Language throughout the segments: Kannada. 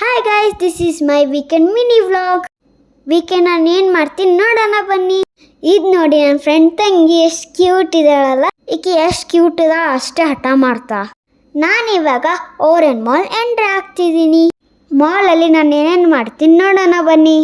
Hi guys this is my weekend mini vlog weekend ನಾನು ಏನು ಮಾಡ್ತೀನಿ ನೋಡೋಣ ಬನ್ನಿ. ಇದು ನೋಡಿ ನನ್ನ ಫ್ರೆಂಡ್ ತಂಗಿ ಎಷ್ಟು ಕ್ಯೂಟ್ ಇದ್ದಾಳಲ್ಲ. ಈಕೆ ಎಷ್ಟು ಕ್ಯೂಟ್ ಇದ ಅಷ್ಟೇ ಹಠ ಮಾಡ್ತಾ. ನಾನು ಇವಾಗ ಓರೆನ್ ಮಾಲ್ ಎಂಟ್ರಿ ಆಗ್ತಿದ್ದೀನಿ. ಮಾಲಲ್ಲಿ ನಾನು ಏನೇನು ಮಾಡ್ತೀನಿ ನೋಡೋಣ ಬನ್ನಿ.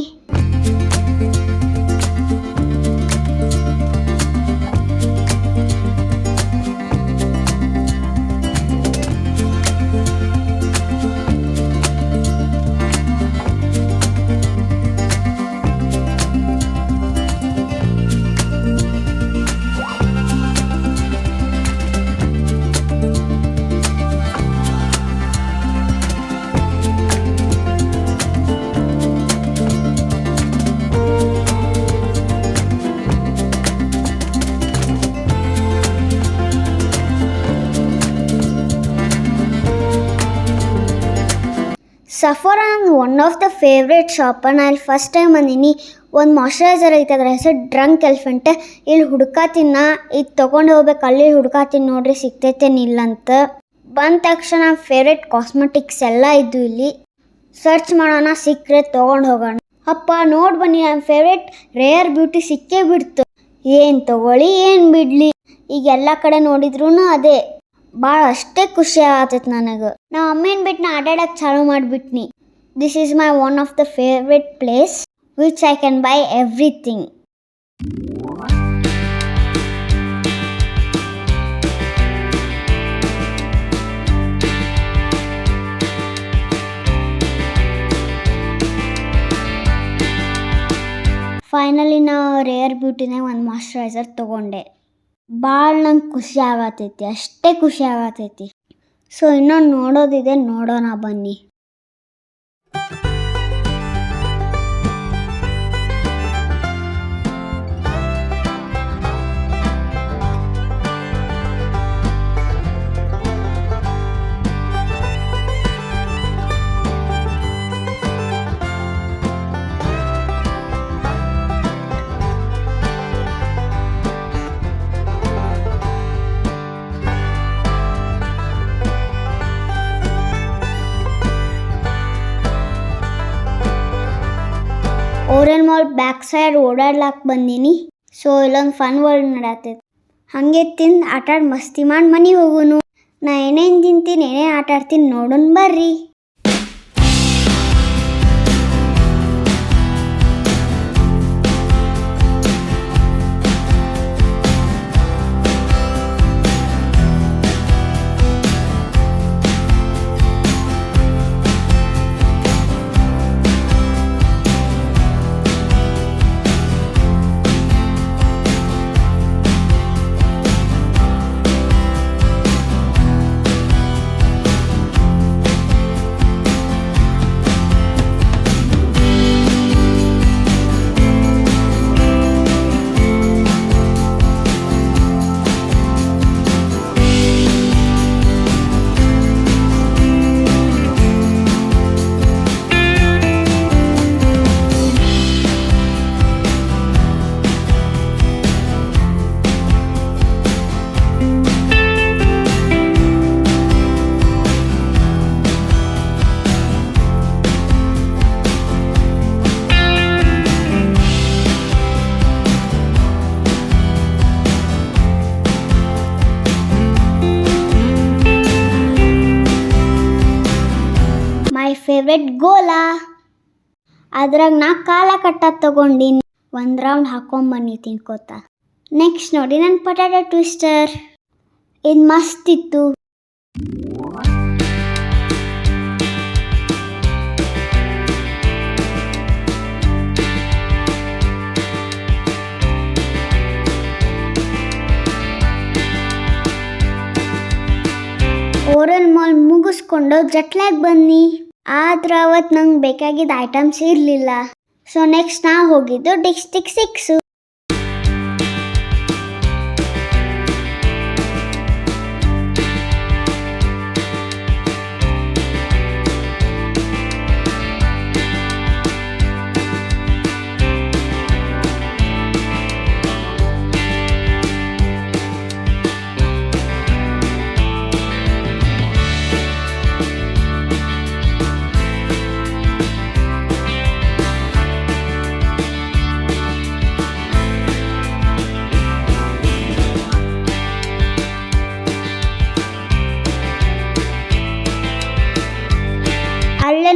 ಸಫೋರಾ ನನ್ನ one of the favourite shop ನಾ ಇಲ್ಲಿ ಫಸ್ಟ್ ಟೈಮ್ ಬಂದೀನಿ. ಒಂದು ಮಾಯ್ಶ್ಚರೈಸರ್ ಐತೆ, ಅದ್ರ ಹೆಸರು ಡ್ರಂಕ್ ಎಲ್ಫೆಂಟ್ ಇಲ್ಲಿ ಹುಡ್ಕಾತಿನ ಇದು ತೊಗೊಂಡು ಹೋಗ್ಬೇಕು. ಅಲ್ಲಿ ಹುಡ್ಕಾತೀನಿ ನೋಡ್ರಿ ಸಿಗ್ತೈತೇನಿಲ್ಲ ಅಂತ. ಬಂದ ತಕ್ಷಣ ಫೇವ್ರೆಟ್ ಕಾಸ್ಮೆಟಿಕ್ಸ್ ಎಲ್ಲ ಇದ್ದು ಇಲ್ಲಿ. ಸರ್ಚ್ ಮಾಡೋಣ, ಸಿಕ್ಕರೆ ತೊಗೊಂಡು ಹೋಗೋಣ. ಅಪ್ಪ, ನೋಡಿ ಬನ್ನಿ ನನ್ನ ಫೇವ್ರೆಟ್ ರೇರ್ ಬ್ಯೂಟಿ ಸಿಕ್ಕೇ ಬಿಡ್ತು. ಏನು ತೊಗೊಳ್ಳಿ, ಏನು ಬಿಡಲಿ. ಈಗ ಎಲ್ಲ ಕಡೆ ನೋಡಿದ್ರೂ ಅದೇ. ಭಾಳ ಅಷ್ಟೇ ಖುಷಿ ಆಗತ್ತೈತೆ ನನಗೆ. ನಾ ಅಮ್ಮಿನ ಬಿಟ್ಟು ನಾ ಆಟಾಡಕ್ಕೆ ಚಾಲು ಮಾಡಿಬಿಟ್ನಿ. This is my one of the favourite place which I can buy everything finally ನಾ ರೇರ್ ಬ್ಯೂಟಿನಾಗ ಒಂದು ಮಾಯಶ್ಚರೈಸರ್ ತೊಗೊಂಡೆ. ಭಾಳ ನಂಗೆ ಖುಷಿ ಆಗತೈತಿ ಅಷ್ಟೇ ಖುಷಿ ಆಗತೈತಿ. ಸೊ ಇನ್ನೊಂದು ನೋಡೋದಿದೆ ನೋಡೋಣ ಬನ್ನಿ. ಓರೆನ್ ಮಾಲ್ ಬ್ಯಾಕ್ ಸೈಡ್ ಓಡಾಡ್ಲಾಕ್ ಬಂದೀನಿ. ಸೊ ಇಲ್ಲೊಂದು ಫನ್ ವರ್ಲ್ಡ್ ನಡತೈತಿ. ಹಾಗೆ ತಿಂದು ಆಟಾಡ್ ಮಸ್ತಿ ಮಾಡಿ ಮನಿ ಹೋಗುನು. ನಾ ಏನೇನು ತಿಂತೀನಿ, ಏನೇನು ಆಟಾಡ್ತೀನಿ ನೋಡೋಣ ಬರ್ರಿ. ಫೇವ್ರೆಟ್ ಗೋಲಾ. ಅದ್ರಾಗ ನಾ ಕಾಲ ಕಟ್ಟ ತಗೊಂಡಿನಿ. ಒಂದು ರೌಂಡ್ ಹಾಕೊಂಬನ್ನಿ ತಿನ್ಕೋತ. ನೆಕ್ಸ್ಟ್ ನೋಡಿ ನನ್ನ ಪೊಟ್ಯಾಟೊ ಟ್ವಿಸ್ಟರ್ ಇದು ಮಸ್ತ್ ಇತ್ತು. ಓರಲ್ ಮಾಲ್ ಮುಗಿಸ್ಕೊಂಡು ಜಟ್ಲಾಗ್ ಬನ್ನಿ. ಆದ್ರೆ ಅವತ್ತು ನಂಗೆ ಬೇಕಾಗಿದ್ದ ಐಟಮ್ಸ್ ಇರಲಿಲ್ಲ. ಸೊ ನೆಕ್ಸ್ಟ್ ನಾ ಹೋಗಿದ್ದು ಡಿಸ್ಟಿಕ್ ಸಿಕ್ಸು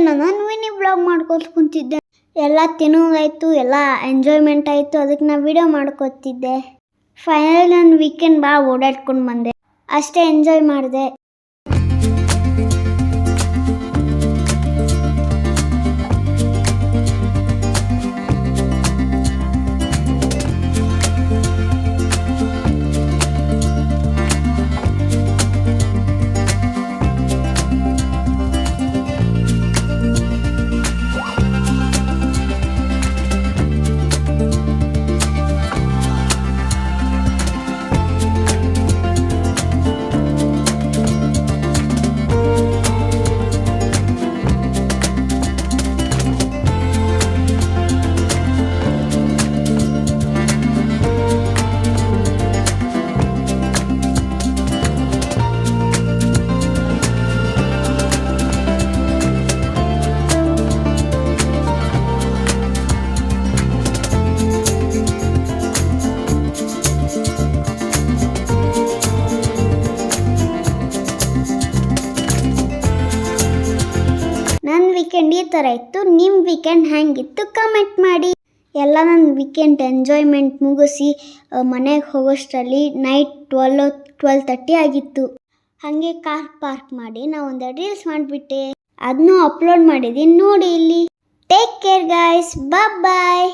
ನಾನು ಮಿನಿ ಬ್ಲಾಗ್ ಮಾಡ್ಕೊತ ಕುಂತಿದ್ದೆ. ಎಲ್ಲ ತಿನ್ನೋದಾಯ್ತು ಎಲ್ಲ ಎಂಜಾಯ್ಮೆಂಟ್ ಆಯಿತು ಅದಕ್ಕೆ ನಾನು ವಿಡಿಯೋ ಮಾಡ್ಕೊತಿದ್ದೆ. ಫೈನಲ್ ನಾನು ವೀಕೆಂಡ್ ಭಾಳ ಓಡಾಡ್ಕೊಂಡು ಬಂದೆ. ಅಷ್ಟೇ ಎಂಜಾಯ್ ಮಾಡಿದೆ. ಥರ ಇತ್ತು ನಿಮ್ಮ ವೀಕೆಂಡ್ ಹೆಂಗಿತ್ತು ಕಮೆಂಟ್ ಮಾಡಿ. ಎಲ್ಲ ನನ್ನ ವೀಕೆಂಡ್ ಎಂಜಾಯ್ಮೆಂಟ್ ಮುಗಿಸಿ ಮನೆಗೆ ಹೋಗೋಷ್ಟರಲ್ಲಿ ನೈಟ್ ಟ್ವೆಲ್ ಟ್ವೆಲ್ ತರ್ಟಿ ಆಗಿತ್ತು. ಹಾಗೆ ಕಾರ್ ಪಾರ್ಕ್ ಮಾಡಿ ನಾವು ಒಂದು ರೀಲ್ಸ್ ಮಾಡಿಬಿಟ್ಟೆ. ಅದನ್ನೂ ಅಪ್ಲೋಡ್ ಮಾಡಿದ್ದೀನಿ ನೋಡಿ ಇಲ್ಲಿ. ಟೇಕ್ ಕೇರ್ ಗಾಯ್ಸ್ ಬಾಯ್